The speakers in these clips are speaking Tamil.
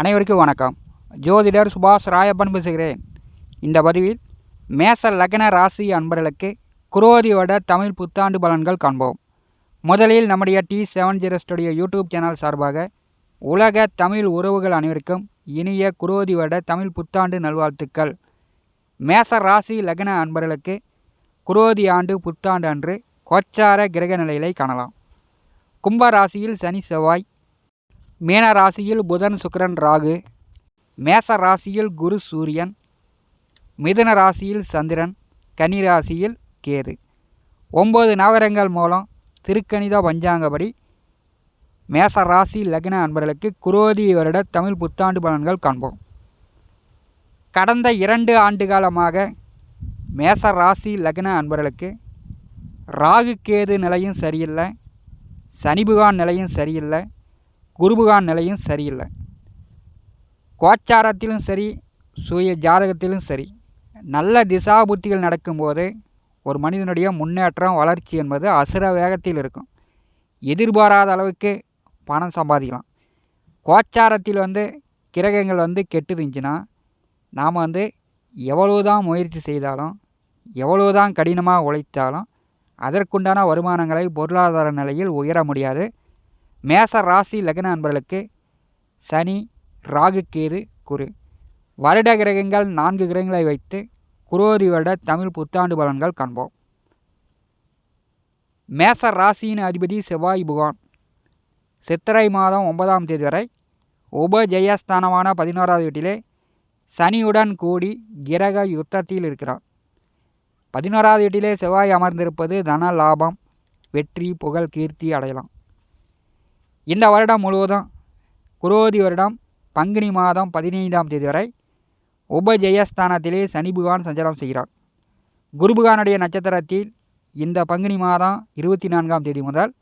அனைவருக்கும் வணக்கம். ஜோதிடர் சுபாஷ் ராயப்பன் பேசுகிறேன். இந்த பதிவில் மேச லக்ன ராசி அன்பர்களுக்கு குரோதியோட தமிழ் புத்தாண்டு பலன்கள் காண்போம். முதலில் நம்முடைய D seven zero studio YouTube channel சார்பாக உலக தமிழ் உறவுகள் அனைவருக்கும் இனிய குரோதியோட தமிழ் புத்தாண்டு நல்வாழ்த்துக்கள். மேச ராசி லக்ன அன்பர்களுக்கு குரோதி ஆண்டு புத்தாண்டு அன்று கோச்சார கிரக நிலையிலை காணலாம். கும்ப ராசியில் சனி செவ்வாய் மீன ராசியில் புதன் சுக்கிரன் ராகு. மேச ராசியில் குரு சூரியன். மிதுன ராசியில் சந்திரன். கன்னி ராசியில் கேது. ஒம்பது நகரங்கள் மூலம் திருக்கணித பஞ்சாங்கப்படி மேச ராசி லக்ன அன்பர்களுக்கு குரோதி வருட தமிழ் புத்தாண்டு பலன்கள் காண்போம். கடந்த இரண்டு ஆண்டு காலமாக மேச ராசி லக்ன அன்பர்களுக்கு ராகு கேது நிலையும் சரியில்லை. சனி பகவான் நிலையும் சரியில்லை. குருபகான் நிலையும் சரியில்லை. கோச்சாரத்திலும் சரி சுய ஜாதகத்திலும் சரி நல்ல திசா புத்திகள் நடக்கும்போது ஒரு மனிதனுடைய முன்னேற்றம் வளர்ச்சி என்பது அசுர வேகத்தில் இருக்கும். எதிர்பாராத அளவுக்கு பணம் சம்பாதிக்கலாம். கோச்சாரத்தில் வந்து கிரகங்கள் வந்து கெட்டுருந்துச்சுன்னா நாம் வந்து எவ்வளவுதான் முயற்சி செய்தாலும் எவ்வளவுதான் கடினமாக உழைத்தாலும் அதற்குண்டான வருமானங்களை பொருளாதார நிலையில் உயர முடியாது. மேச ராசி லக்ன அன்பர்களுக்கு சனி ராகு கேது குரு. வருட கிரகங்கள் நான்கு கிரகங்களை வைத்து குரோதி வருட தமிழ் புத்தாண்டு பலன்கள் காண்போம். மேச ராசியின் அதிபதி செவ்வாய் புகான். சித்திரை மாதம் ஒன்பதாம் தேதி வரை உபஜெயஸ்தானமான பதினோராவது வீட்டிலே சனியுடன் கூடி கிரக யுத்தத்தில் இருக்கிறார். பதினோராவது வீட்டிலே செவ்வாய் அமர்ந்திருப்பது தன லாபம் வெற்றி புகழ் கீர்த்தி அடையலாம். இந்த வருடம் முழுவதும் குரோதி வருடம் பங்குனி மாதம் பதினைந்தாம் தேதி வரை உபஜெயஸ்தானத்திலே சனி பகவான் சஞ்சாரம் செய்கிறார். குருபுகானுடைய நட்சத்திரத்தில் இந்த பங்குனி மாதம் இருபத்தி நான்காம் தேதி முதல்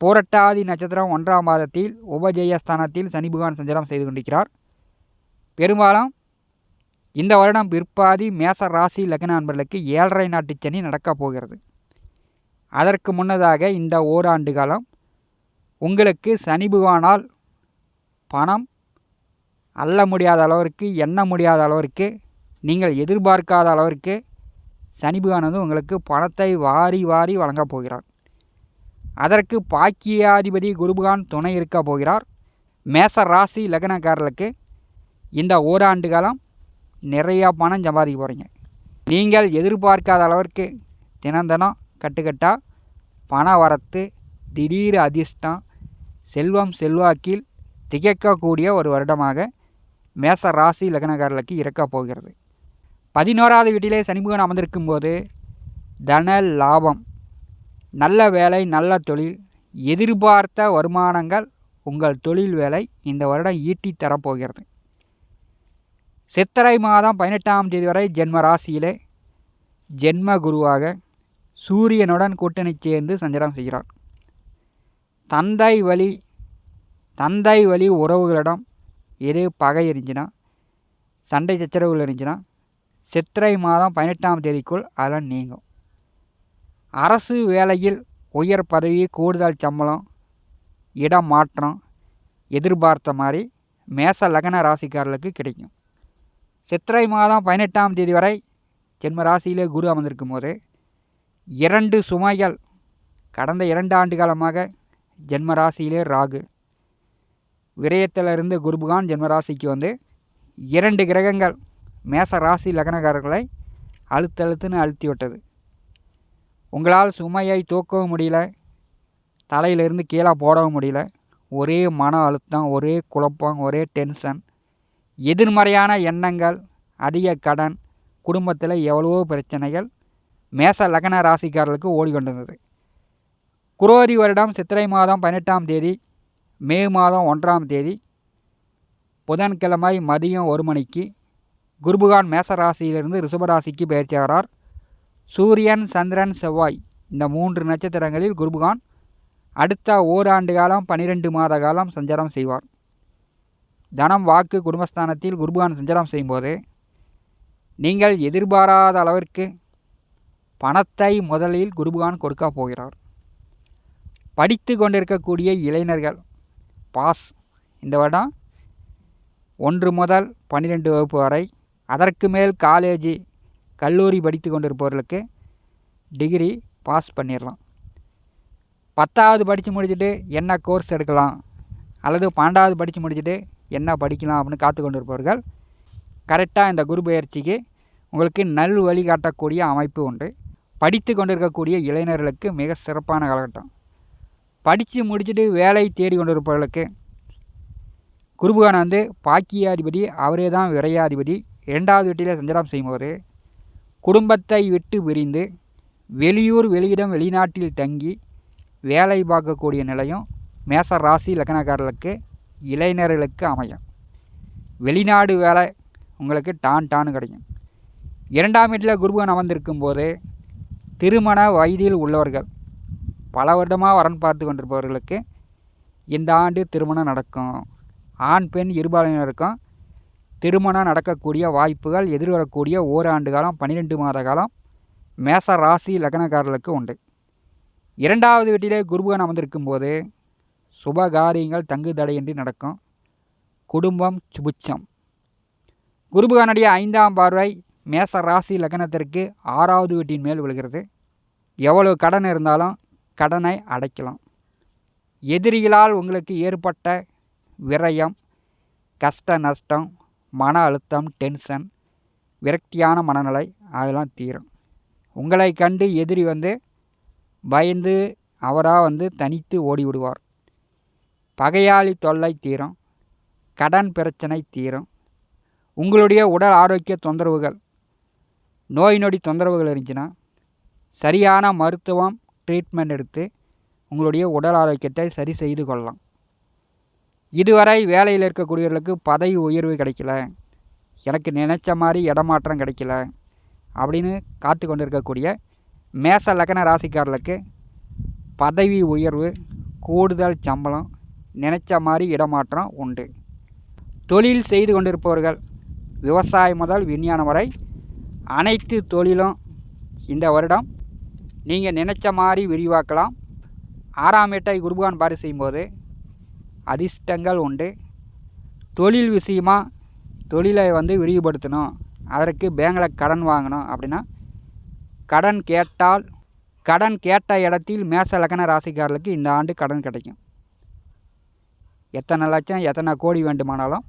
போரட்டாதி நட்சத்திரம் ஒன்றாம் மாதத்தில் உபஜெயஸ்தானத்தில் சனி பகவான் சஞ்சாரம் செய்து கொண்டிருக்கிறார். பெரும்பாலும் இந்த வருடம் பிற்பாதி மேச ராசி லக்ன அன்பர்களுக்கு ஏழரை நாட்டு சனி நடக்கப் போகிறது. அதற்கு முன்னதாக இந்த ஓராண்டு காலம் உங்களுக்கு சனி பகவானால் பணம் அள்ள முடியாத அளவிற்கு எண்ண முடியாத அளவிற்கு நீங்கள் எதிர்பார்க்காத அளவிற்கு சனி பகவான் வந்து உங்களுக்கு பணத்தை வாரி வாரி வழங்கப் போகிறார். அதற்கு பாக்கியாதிபதி குருபகான் துணை இருக்க போகிறார். மேச ராசி லக்னக்காரர்களுக்கு இந்த ஓராண்டு காலம் நிறையா பணம் சம்பாதிக்க போகிறீங்க நீங்கள் எதிர்பார்க்காத அளவிற்கு தினம் தினம் கட்டுக்கட்டாக பண வரத்து திடீர் அதிர்ஷ்டம் செல்வம் செல்வாக்கில் திகைக்கக்கூடிய ஒரு வருடமாக மேச ராசி லக்னக்காரர்களுக்கு இருக்கப் போகிறது. பதினோராவது வீட்டிலே சனிபுகன் அமர்ந்திருக்கும் போது தன லாபம் நல்ல வேலை நல்ல தொழில் எதிர்பார்த்த வருமானங்கள் உங்கள் தொழில் வேலை இந்த வருடம் ஈட்டி தரப்போகிறது சித்திரை மாதம் பதினெட்டாம் தேதி வரை ஜென்ம ராசியிலே ஜென்ம குருவாக சூரியனுடன் கூட்டணி சேர்ந்து சஞ்சாரம் செய்கிறார். தந்தை வழி தந்தை வழி உறவுகளிடம் எது பகை இருந்துச்சுன்னா சண்டை சச்சரவுகள் இருந்துச்சுன்னா சித்திரை மாதம் பதினெட்டாம் தேதிக்குள் அதெல்லாம் நீங்கும். அரசு வேலையில் உயர் பதவி கூடுதல் சம்பளம் இடம் மாற்றம் எதிர்பார்த்த மாதிரி மேச லக்ன ராசிக்காரர்களுக்கு கிடைக்கும். சித்திரை மாதம் பதினெட்டாம் தேதி வரை ஜென்ம ராசியிலே குரு அமர்ந்திருக்கும் போது இரண்டு சுமைகள் கடந்த இரண்டு ஆண்டு காலமாக ஜென்ம ராசியிலே ராகு. விரயத்திலிருந்து குருபகான் ஜென்மராசிக்கு வந்து இரண்டு கிரகங்கள் மேச ராசி லக்னக்காரர்களை அழுத்தழுத்துன்னு அழுத்தி விட்டது. உங்களால் சுமையை தூக்கவும் முடியல. தலையிலிருந்து கீழே போடவும் முடியல. ஒரே மன அழுத்தம் ஒரே குழப்பம் ஒரே டென்ஷன். எதிர்மறையான எண்ணங்கள் அதிக கடன் குடும்பத்தில் எவ்வளவோ பிரச்சனைகள் மேச லக்ன ராசிக்காரர்களுக்கு ஓடிக்கொண்டிருந்தது. குரோதி வருடம் சித்திரை மாதம் பதினெட்டாம் தேதி மே மாதம் ஒன்றாம் தேதி புதன்கிழமை மதியம் ஒரு மணிக்கு குருபகான் மேச ராசியிலிருந்து ரிஷபராசிக்கு பயிற்சியாகிறார் சூரியன் சந்திரன் செவ்வாய் இந்த மூன்று நட்சத்திரங்களில் குருபகான் அடுத்த ஓராண்டு காலம் பன்னிரெண்டு மாத காலம் சஞ்சாரம் செய்வார். தனம் வாக்கு குடும்பஸ்தானத்தில் குருபகான் சஞ்சாரம் செய்யும்போது நீங்கள் எதிர்பாராத அளவிற்கு பணத்தை முதலில் குருபகான் கொடுக்க போகிறார். படித்து கொண்டிருக்கக்கூடிய இளைஞர்கள். பாஸ். இந்த வருடம் ஒன்று முதல் பன்னிரெண்டு வகுப்பு வரை அதற்கு மேல் காலேஜ் கல்லூரி படித்து கொண்டிருப்பவர்களுக்கு டிகிரி பாஸ் பண்ணிடலாம். பத்தாவது படித்து முடிச்சுட்டு என்ன கோர்ஸ் எடுக்கலாம்? அல்லது பன்னெண்டாவது படித்து முடிச்சுட்டு என்ன படிக்கலாம் அப்படின்னு காத்து கொண்டிருப்பவர்கள் கரெக்டாக இந்த குரு பயிற்சிக்கு உங்களுக்கு நல் வழிகாட்டக்கூடிய அமைப்பு உண்டு. படித்து கொண்டிருக்கக்கூடிய இளைஞர்களுக்கு மிக சிறப்பான காலகட்டம். படித்து முடிச்சுட்டு வேலையை தேடி கொண்டிருப்பவர்களுக்கு குருபகான் வந்து பாக்கியாதிபதி அவரே தான் விரையாதிபதி. இரண்டாவது வீட்டில் சஞ்சாரம் செய்யும்போது குடும்பத்தை விட்டு விரிந்து வெளியூர் வெளியிடம் வெளிநாட்டில் தங்கி வேலை பார்க்கக்கூடிய நிலையும் மேச ராசி லக்னக்காரர்களுக்கு இளைஞர்களுக்கு அமையும். வெளிநாடு வேலை உங்களுக்கு டான் டான்னு கிடைக்கும். இரண்டாம் வீட்டில் குருபகன் அமர்ந்திருக்கும் போது திருமண வயதில் உள்ளவர்கள் பல வருடமாக வரன் பார்த்து கொண்டிருப்பவர்களுக்கு இந்த ஆண்டு திருமணம் நடக்கும். ஆண் பெண் இருபாலினருக்கும் திருமணம் நடக்கக்கூடிய வாய்ப்புகள் எதிர்வரக்கூடிய ஓராண்டு காலம் பன்னிரெண்டு மாத காலம் மேச ராசி லக்னக்காரர்களுக்கு உண்டு. இரண்டாவது வீட்டிலே குருபகன் அமர்ந்திருக்கும் போது சுப காரியங்கள் தங்கு தடையின்றி நடக்கும். குடும்பம் சுபிச்சம் குருபகனுடைய ஐந்தாம் பார்வை மேச ராசி லக்னத்திற்கு ஆறாவது வீட்டின் மேல் விழுகிறது. எவ்வளவு கடன் இருந்தாலும் கடனை அடைக்கலாம். எதிரிகளால் உங்களுக்கு ஏற்பட்ட விரயம் கஷ்ட நஷ்டம் மன அழுத்தம் டென்ஷன் விரக்தியான மனநிலை அதெல்லாம் தீரும். உங்களை கண்டு எதிரி வந்து பயந்து அவராக வந்து தனித்து ஓடி விடுவார் பகையாளி தொல்லை தீரும் கடன் பிரச்சனை தீரும். உங்களுடைய உடல் ஆரோக்கிய தொந்தரவுகள் நோய் நொடி தொந்தரவுகள் இருந்துச்சுன்னா சரியான மருத்துவம் ட்ரீட்மெண்ட் எடுத்து உங்களுடைய உடல் ஆரோக்கியத்தை சரி செய்து கொள்ளலாம். இதுவரை வேலையில் இருக்கக்கூடியவர்களுக்கு பதவி உயர்வு கிடைக்கல. எனக்கு நினச்ச மாதிரி இடமாற்றம் கிடைக்கல அப்படின்னு காத்து கொண்டு இருக்கக்கூடிய மேச லக்ன ராசிக்காரர்களுக்கு பதவி உயர்வு கூடுதல் சம்பளம் நினச்ச மாதிரி இடமாற்றம் உண்டு. தொழில் செய்து கொண்டிருப்பவர்கள் விவசாயம் முதல் விஞ்ஞானம் வரை அனைத்து தொழிலும் இந்த வருடம் நீங்கள் நினச்ச மாதிரி விரிவாக்கலாம். ஆறாம் எட்டை குருபான் பாரி செய்யும்போது அதிர்ஷ்டங்கள் உண்டு. தொழில் விஷயமாக தொழிலை வந்து விரிவுபடுத்தணும். அதற்கு பேங்கில் கடன் வாங்கணும் அப்படின்னா கடன் கேட்டால் கடன் கேட்ட இடத்தில் மேச லக்ன ராசிக்காரர்களுக்கு இந்த ஆண்டு கடன் கிடைக்கும். எத்தனை லட்சம் எத்தனை கோடி வேண்டுமானாலும்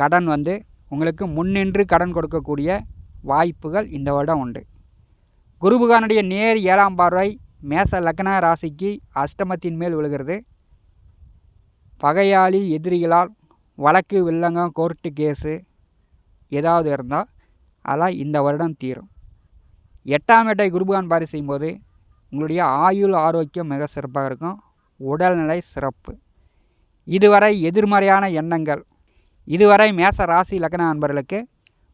கடன் வந்து உங்களுக்கு முன்னின்று கடன் கொடுக்கக்கூடிய வாய்ப்புகள் இந்த வருடம் உண்டு. குருபகானுடைய நேர் ஏழாம் பார்வை மேச லக்ன ராசிக்கு அஷ்டமத்தின் மேல் விழுகிறது. பகையாளி எதிரிகளால் வழக்கு வில்லங்கம் கோர்ட்டு கேஸு ஏதாவது இருந்தால் அதெல்லாம் இந்த வருடம் தீரும். எட்டாம் எட்டை குருபகான் பாரி செய்யும்போது உங்களுடைய ஆயுள் ஆரோக்கியம் மிக சிறப்பாக இருக்கும். உடல்நிலை சிறப்பு. இதுவரை எதிர்மறையான எண்ணங்கள் இதுவரை மேச ராசி லக்ன நண்பர்களுக்கு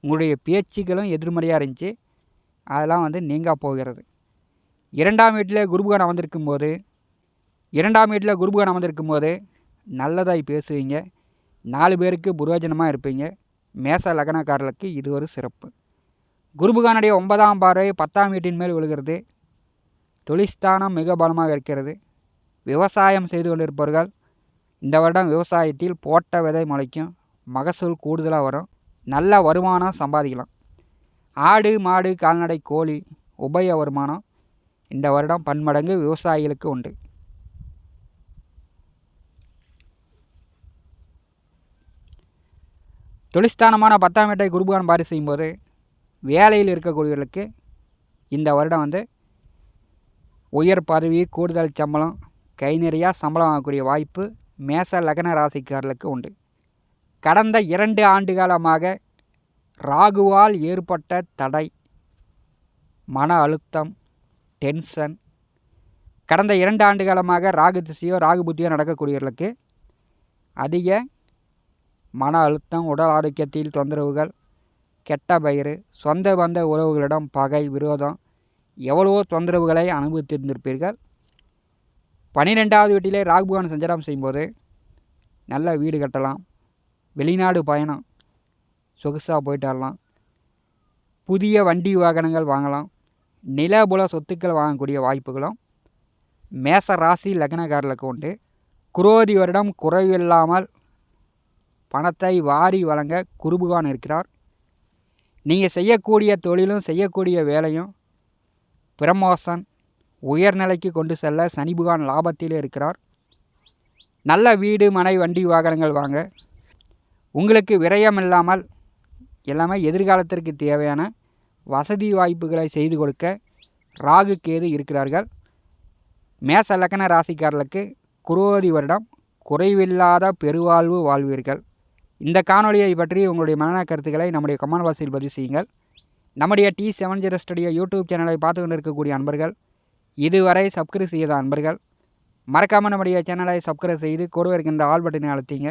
உங்களுடைய பேச்சுக்களும் எதிர்மறையாக இருந்துச்சு. அதெல்லாம் வந்து நீங்காக போகிறது. இரண்டாம் வீட்டில் குருபகான் அமர்ந்திருக்கும் போது இரண்டாம் வீட்டில் குருபகான் அமர்ந்திருக்கும் போது நல்லதாய் பேசுவீங்க. நாலு பேருக்கு புரோஜனமாக இருப்பீங்க. மேச லக்னக்காரர்களுக்கு இது ஒரு சிறப்பு. குருபுகானுடைய ஒன்பதாம் பார்வை பத்தாம் வீட்டின் மேல் விழுகிறது. தொழிற்ஸ்தானம் மிக பலமாக இருக்கிறது. விவசாயம் செய்து கொண்டிருப்பவர்கள் இந்த வருடம் விவசாயத்தில் போட்ட விதை முளைக்கும். மகசூல் கூடுதலாக வரும். நல்ல வருமானம் சம்பாதிக்கலாம். ஆடு மாடு கால்நடை கோழி உபய வருமானம் இந்த வருடம் பன்மடங்கு விவசாயிகளுக்கு உண்டு. தொழிற்ஸ்தானமான பத்தாம் வேட்டை குருபான் பாரி செய்யும்போது வேலையில் இருக்கக்கூடியவர்களுக்கு இந்த வருடம் வந்து உயர் பதவி கூடுதல் சம்பளம் கை நிறையா சம்பளம் ஆகக்கூடிய வாய்ப்பு மேச லக்ன ராசிக்காரர்களுக்கு உண்டு. கடந்த இரண்டு ஆண்டு காலமாக ராகுவால் ஏற்பட்ட தடை மன அழுத்தம் டென்ஷன் கடந்த இரண்டு ஆண்டு காலமாக ராகு திசையோ ராகு புத்தியோ நடக்கக்கூடியவர்களுக்கு அதிக மன அழுத்தம் உடல் ஆரோக்கியத்தில் தொந்தரவுகள் கெட்ட பயிர் சொந்த பந்த உறவுகளிடம் பகை விரோதம் எவ்வளவோ தொந்தரவுகளை அனுபவித்திருந்திருப்பீர்கள். பன்னிரெண்டாவது வீட்டிலே ராகுபகவான் சஞ்சாரம் செய்யும்போது நல்ல வீடு கட்டலாம் வெளிநாடு பயணம் சொகுசாக போயிட்டு வரலாம். புதிய வண்டி வாகனங்கள் வாங்கலாம். நிலபுல சொத்துக்கள் வாங்கக்கூடிய வாய்ப்புகளும் மேச ராசி லக்னக்காரர்களுக்கு உண்டு. குரோதி வருடம் குறைவில்லாமல் பணத்தை வாரி வழங்க குருபுகான் இருக்கிறார். நீங்கள் செய்யக்கூடிய தொழிலும் செய்யக்கூடிய வேலையும் பிரமோசன் உயர்நிலைக்கு கொண்டு செல்ல சனிபுகான் லாபத்திலே இருக்கிறார். நல்ல வீடு மனை வண்டி வாகனங்கள் வாங்க. உங்களுக்கு விரயம் இல்லாமல் எல்லாமே எதிர்காலத்திற்கு தேவையான வசதி வாய்ப்புகளை செய்து கொடுக்க ராகு கேது இருக்கிறார்கள். மேச லக்கண ராசிக்காரர்களுக்கு குரோதி வருடம் குறைவில்லாத பெருவாழ்வு வாழ்வீர்கள். இந்த காணொலியை பற்றி உங்களுடைய மனநல கருத்துக்களை நம்முடைய கமெண்ட் பாக்ஸில் பதிவு செய்யுங்கள். நம்முடைய D seven zero studio YouTube சேனலை பார்த்து கொண்டிருக்கக்கூடிய அன்பர்கள் இதுவரை சப்ஸ்கிரைப் செய்த அன்பர்கள் மறக்காமல் நம்முடைய சேனலை சப்ஸ்கிரைப் செய்து கூட இருக்கின்ற ஆல் பட்டனை அழுத்திங்க.